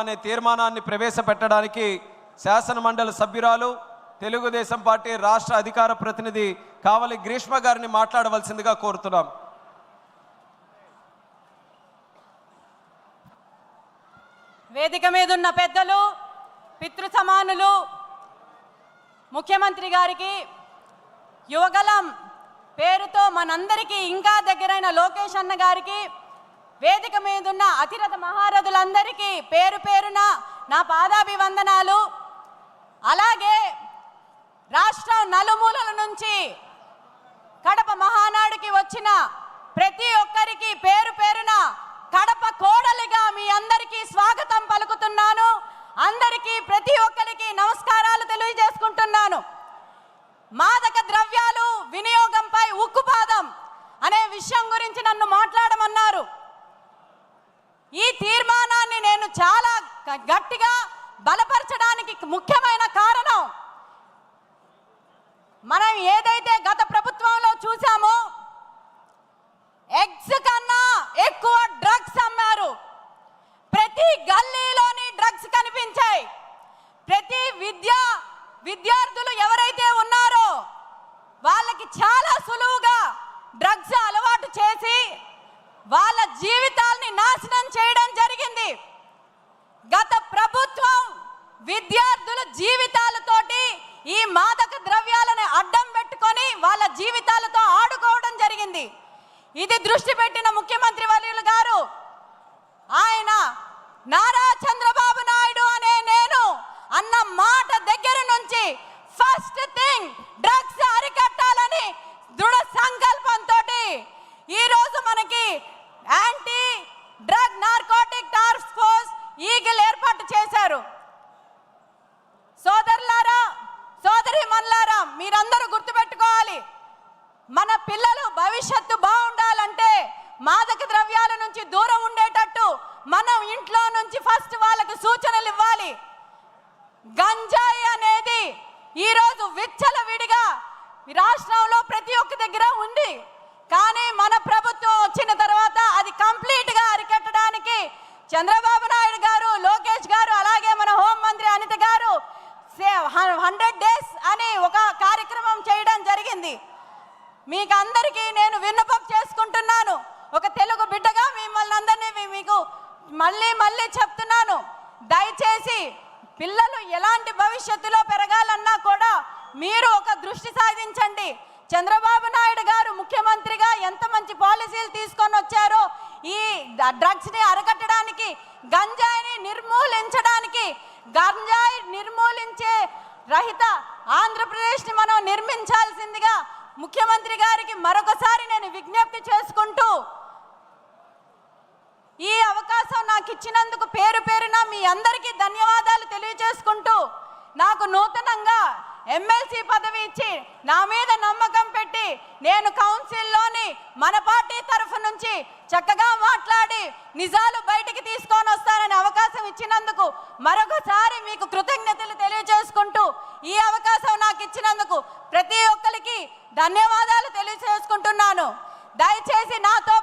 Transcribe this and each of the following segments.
అనే తీర్మానాన్ని ప్రవేశపెట్టడానికి శాసనమండలి సభ్యురాలు తెలుగుదేశం పార్టీ రాష్ట్ర అధికార ప్రతినిధి కావలి గ్రీష్మ గారిని మాట్లాడవలసిందిగా కోరుతున్నాం. వేదిక మీద ఉన్న పెద్దలు పితృ సమానులు ముఖ్యమంత్రి గారికి యువగలం పేరుతో మనందరికీ ఇంకా దగ్గరైన లోకేష్ అన్న గారికి వేదిక మీదున్న అతిరథ మహారథులందరికీ పేరు పేరున నా పాదాభివందనాలు. అలాగే రాష్ట్రం నలుమూలల నుంచి కడప మహానాడుకి వచ్చిన ప్రతి ఒక్కరికి పేరు పేరున కడప కోడలిగా మీ అందరికీ స్వాగతం పలుకుతున్నాను. అందరికీ ప్రతి ఒక్కరికి నమస్కారాలు తెలియజేసుకుంటున్నాను. మాదక ద్రవ్యాలు వినియోగంపై ఉక్కుపాదం అనే విషయం గురించి నన్ను మాట్లాడమన్నారు ఈ తీర్మానాన్ని నేను చాలా గట్టిగా బలపరచడానికి ముఖ్యమైన కారణం మనం ఏదైతే గత ప్రభుత్వంలో చూసామో ఎగ్స్ కన్నా ఎక్కువ డ్రగ్స్ అమ్మారు. ప్రతి గల్లీలోని డ్రగ్స్ కనిపించాయి. ప్రతి విద్యా విద్యార్థులు ఎవరైతే ఉన్నారో వాళ్ళకి చాలా సులువుగా డ్రగ్స్ అలవాటు చేసి వాళ్ళ జీవితాల్ని నాశనం చేయడం జరిగింది గత ప్రభుత్వం విద్యార్థుల జీవితాలతోటి ఈ మాదక ద్రవ్యాలను అడ్డం పెట్టుకొని వాళ్ళ జీవితాలతో ఆడుకోవడం జరిగింది. ఇది దృష్టి పెట్టిన ముఖ్యమంత్రి వర్యులు గారు ఆయన నారా చంద్రబాబు నాయుడు అనే నేను అన్న మాట దగ్గర నుంచి ఫస్ట్ థింగ్ డ్రగ్స్ అరికట్టాలని దృఢ సంకల్పంతో ఈ రోజు మనకి anti drug narcotic task force eagle ఏర్పాటు చేశారు సోదరులారా సోదరి మన్లారా మీరందరూ గుర్తుపెట్టుకోవాలి మన పిల్లలు భవిష్యత్తు బాగుండాలంటే మాదక ద్రవ్యాల నుంచి దూరం ఉండేటట్టు మనం ఇంట్లో నుంచి ఫస్ట్ వాళ్ళకి సూచనలు ఇవ్వాలి గంజాయి అనేది ఈరోజు విచ్చల విడిగా రాష్ట్రంలో ప్రతి ఒక్క దగ్గర ఉంది. కానీ మన ప్రభుత్వం వచ్చిన తర్వాత అది కంప్లీట్గా అరికట్టడానికి చంద్రబాబు నాయుడు గారు లోకేష్ గారు అలాగే మన హోంమంత్రి అనిత గారు హండ్రెడ్ డేస్ అని ఒక కార్యక్రమం చేయడం జరిగింది. మీకు అందరికీ నేను విన్నపం చేసుకుంటున్నాను. ఒక తెలుగు బిడ్డగా మిమ్మల్ని అందరినీ మీకు మళ్ళీ మళ్ళీ చెప్తున్నాను. దయచేసి పిల్లలు ఎలాంటి భవిష్యత్తులో పెరగాలన్నా కూడా మీరు ఒక దృష్టి సాధించండి. చంద్రబాబు నాయుడు గారు ముఖ్యమంత్రిగా ఎంత మంచి పాలసీలు తీసుకొని వచ్చారో ఈ డ్రగ్స్ని అరకట్టడానికి గంజాయిని నిర్మూలించడానికి గంజాయి నిర్మూలించే రహిత ఆంధ్రప్రదేశ్ని మనం నిర్మించాల్సిందిగా ముఖ్యమంత్రి గారికి మరొకసారి నేను విజ్ఞప్తి చేసుకుంటూ ఈ అవకాశం నాకు ఇచ్చినందుకు పేరు పేరున మీ అందరికీ ధన్యవాదాలు తెలియజేసుకుంటూ నాకు నూతనంగా ఎమ్మెల్సీ పదవి ఇచ్చి నా మీద నమ్మకం పెట్టి నేను కౌన్సిల్లోని మన పార్టీ తరఫు నుంచి చక్కగా మాట్లాడి నిజాలు బయటికి తీసుకొని వస్తానని అవకాశం ఇచ్చినందుకు మరొకసారి మీకు కృతజ్ఞతలు తెలియజేసుకుంటూ ఈ అవకాశం నాకు ఇచ్చినందుకు ప్రతి ఒక్కరికి ధన్యవాదాలు తెలియజేసుకుంటున్నాను. దయచేసి నాతో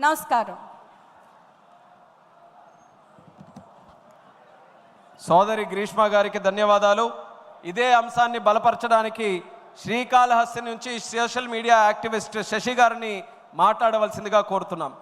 నమస్కారం. సోదరి గ్రీష్మ గారికి ధన్యవాదాలు. ఇదే అంశాన్ని బలపరచడానికి శ్రీకాళహస్తి నుంచి సోషల్ మీడియా యాక్టివిస్ట్ శశి గారిని మాట్లాడవలసిందిగా కోరుతున్నాం.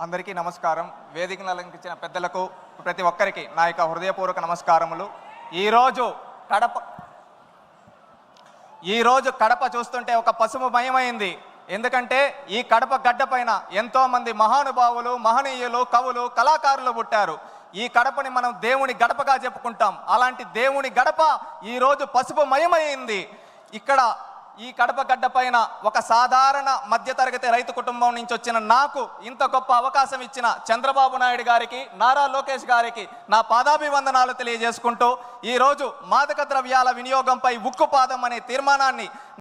అందరికీ నమస్కారం. వేదికను అలంకరించిన పెద్దలకు ప్రతి ఒక్కరికి నా యొక్క హృదయపూర్వక నమస్కారములు. ఈరోజు కడప ఈరోజు కడప చూస్తుంటే ఒక పసుపు మయమైంది. ఎందుకంటే ఈ కడప గడ్డ పైన ఎంతోమంది మహానుభావులు మహనీయులు కవులు కళాకారులు పుట్టారు. ఈ కడపని మనం దేవుని గడపగా చెప్పుకుంటాం. అలాంటి దేవుని గడప ఈరోజు పసుపు మయమైంది. ఇక్కడ ఈ కడప గడ్డ పైన ఒక సాధారణ మధ్యతరగతి రైతు కుటుంబం నుంచి వచ్చిన నాకు ఇంత గొప్ప అవకాశం ఇచ్చిన చంద్రబాబు నాయుడు గారికి నారా లోకేష్ గారికి నా పాదాభివందనాలు తెలియజేసుకుంటూ ఈరోజు మాదక ద్రవ్యాల వినియోగంపై ఉక్కుపాదం అనే తీర్మానాన్ని